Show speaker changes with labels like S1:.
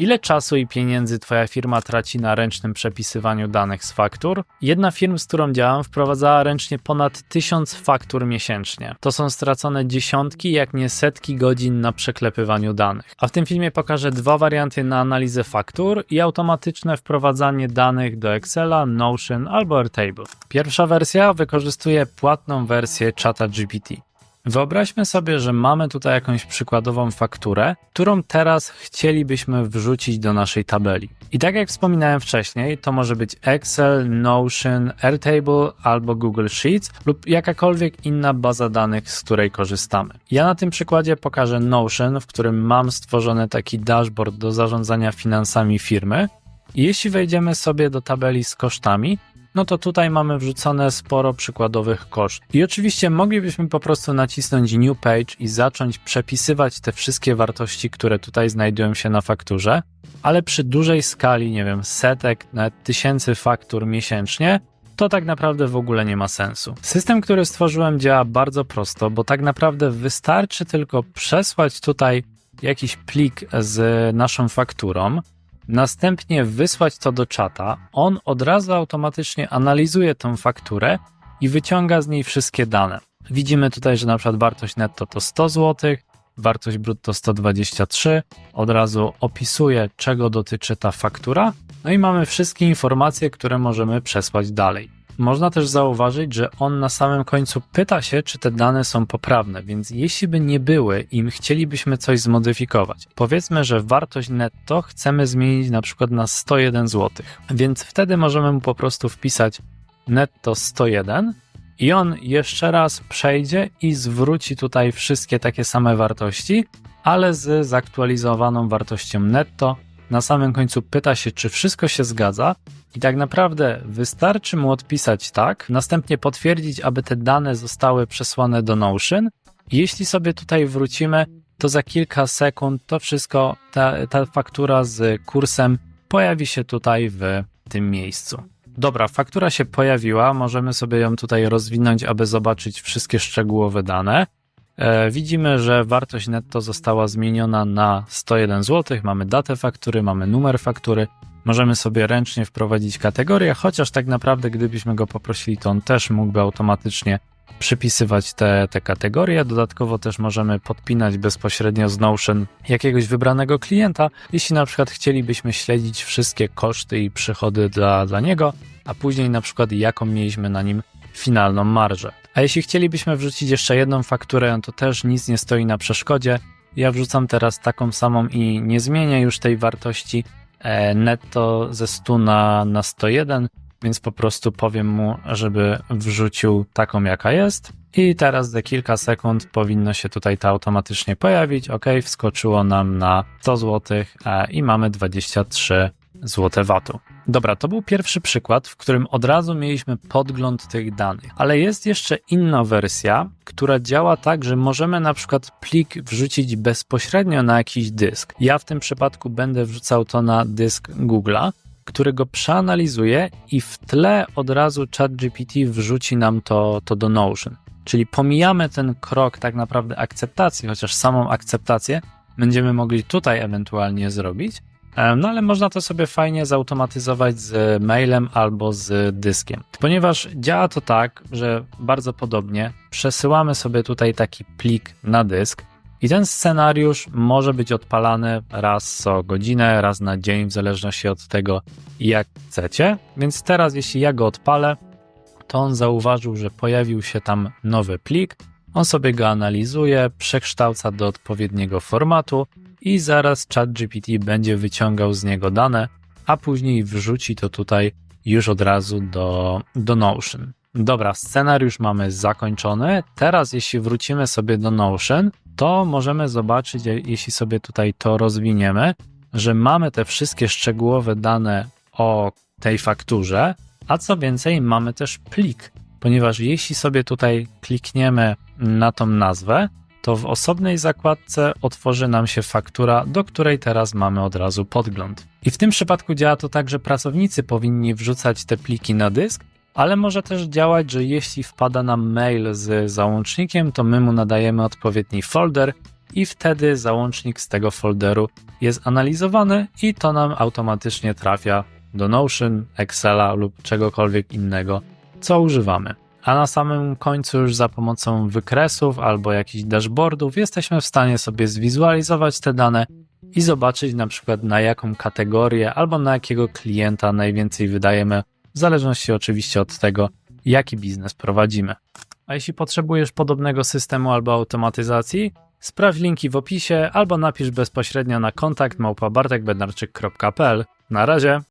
S1: Ile czasu i pieniędzy Twoja firma traci na ręcznym przepisywaniu danych z faktur? Jedna firma, z którą działam, wprowadzała ręcznie ponad tysiąc faktur miesięcznie. To są stracone dziesiątki, jak nie setki godzin na przeklepywaniu danych. A w tym filmie pokażę dwa warianty na analizę faktur i automatyczne wprowadzanie danych do Excela, Notion albo Airtable. Pierwsza wersja wykorzystuje płatną wersję czata GPT. Wyobraźmy sobie, że mamy tutaj jakąś przykładową fakturę, którą teraz chcielibyśmy wrzucić do naszej tabeli. I tak jak wspominałem wcześniej, to może być Excel, Notion, Airtable albo Google Sheets lub jakakolwiek inna baza danych, z której korzystamy. Ja na tym przykładzie pokażę Notion, w którym mam stworzony taki dashboard do zarządzania finansami firmy. Jeśli wejdziemy sobie do tabeli z kosztami, no to tutaj mamy wrzucone sporo przykładowych kosztów. I oczywiście moglibyśmy po prostu nacisnąć New Page i zacząć przepisywać te wszystkie wartości, które tutaj znajdują się na fakturze, ale przy dużej skali, nie wiem, setek, nawet tysięcy faktur miesięcznie, to tak naprawdę w ogóle nie ma sensu. System, który stworzyłem działa bardzo prosto, bo tak naprawdę wystarczy tylko przesłać tutaj jakiś plik z naszą fakturą, następnie wysłać to do czata, on od razu automatycznie analizuje tą fakturę i wyciąga z niej wszystkie dane. Widzimy tutaj, że na przykład wartość netto to 100 zł, wartość brutto 123, od razu opisuje, czego dotyczy ta faktura, no i mamy wszystkie informacje, które możemy przesłać dalej. Można też zauważyć, że on na samym końcu pyta się, czy te dane są poprawne, więc jeśli by nie były i chcielibyśmy coś zmodyfikować, powiedzmy, że wartość netto chcemy zmienić na przykład na 101 zł, więc wtedy możemy mu po prostu wpisać netto 101 i on jeszcze raz przejdzie i zwróci tutaj wszystkie takie same wartości, ale z zaktualizowaną wartością netto. Na samym końcu pyta się, czy wszystko się zgadza, i tak naprawdę wystarczy mu odpisać tak, następnie potwierdzić, aby te dane zostały przesłane do Notion. Jeśli sobie tutaj wrócimy, to za kilka sekund to wszystko, ta, ta faktura z kursem pojawi się tutaj w tym miejscu. Dobra, faktura się pojawiła, możemy sobie ją tutaj rozwinąć, aby zobaczyć wszystkie szczegółowe dane. E, widzimy, że wartość netto została zmieniona na 101 zł, mamy datę faktury, mamy numer faktury, Możemy sobie ręcznie wprowadzić kategorie, chociaż tak naprawdę, gdybyśmy go poprosili, to on też mógłby automatycznie przypisywać te, te kategorie. Dodatkowo też możemy podpinać bezpośrednio z Notion jakiegoś wybranego klienta, jeśli na przykład chcielibyśmy śledzić wszystkie koszty i przychody dla, dla niego, a później na przykład jaką mieliśmy na nim finalną marżę. A jeśli chcielibyśmy wrzucić jeszcze jedną fakturę, to też nic nie stoi na przeszkodzie. Ja wrzucam teraz taką samą i nie zmienię już tej wartości, E, netto ze 100 na, na 101, więc po prostu powiem mu, żeby wrzucił taką jaka jest. I teraz za kilka sekund powinno się tutaj to automatycznie pojawić. Ok, wskoczyło nam na 100 zł i mamy 23 zł watu. Dobra, to był pierwszy przykład, w którym od razu mieliśmy podgląd tych danych, ale jest jeszcze inna wersja, która działa tak, że możemy na przykład plik wrzucić bezpośrednio na jakiś dysk. Ja w tym przypadku będę wrzucał to na dysk Google'a, który go przeanalizuje i w tle od razu ChatGPT wrzuci nam to, to do Notion. Czyli pomijamy ten krok tak naprawdę akceptacji, chociaż samą akceptację będziemy mogli tutaj ewentualnie zrobić, no ale można to sobie fajnie zautomatyzować z mailem albo z dyskiem. Ponieważ działa to tak, że bardzo podobnie przesyłamy sobie tutaj taki plik na dysk i ten scenariusz może być odpalany raz co godzinę, raz na dzień, w zależności od tego, jak chcecie. Więc teraz, jeśli ja go odpalę, to on zauważył, że pojawił się tam nowy plik. On sobie go analizuje, przekształca do odpowiedniego formatu i zaraz ChatGPT będzie wyciągał z niego dane, a później wrzuci to tutaj już od razu do, do Notion. Dobra, scenariusz mamy zakończony. Teraz, jeśli wrócimy sobie do Notion, to możemy zobaczyć, jeśli sobie tutaj to rozwiniemy, że mamy te wszystkie szczegółowe dane o tej fakturze, a co więcej, mamy też plik, ponieważ jeśli sobie tutaj klikniemy na tą nazwę, to w osobnej zakładce otworzy nam się faktura, do której teraz mamy od razu podgląd. I w tym przypadku działa to tak, że pracownicy powinni wrzucać te pliki na dysk, ale może też działać, że jeśli wpada nam mail z załącznikiem, to my mu nadajemy odpowiedni folder i wtedy załącznik z tego folderu jest analizowany i to nam automatycznie trafia do Notion, Excela lub czegokolwiek innego, co używamy. A na samym końcu już za pomocą wykresów albo jakichś dashboardów jesteśmy w stanie sobie zwizualizować te dane i zobaczyć na przykład na jaką kategorię albo na jakiego klienta najwięcej wydajemy, w zależności oczywiście od tego, jaki biznes prowadzimy. A jeśli potrzebujesz podobnego systemu albo automatyzacji, sprawdź linki w opisie albo napisz bezpośrednio na kontakt małpabartekbednarczyk.pl. Na razie!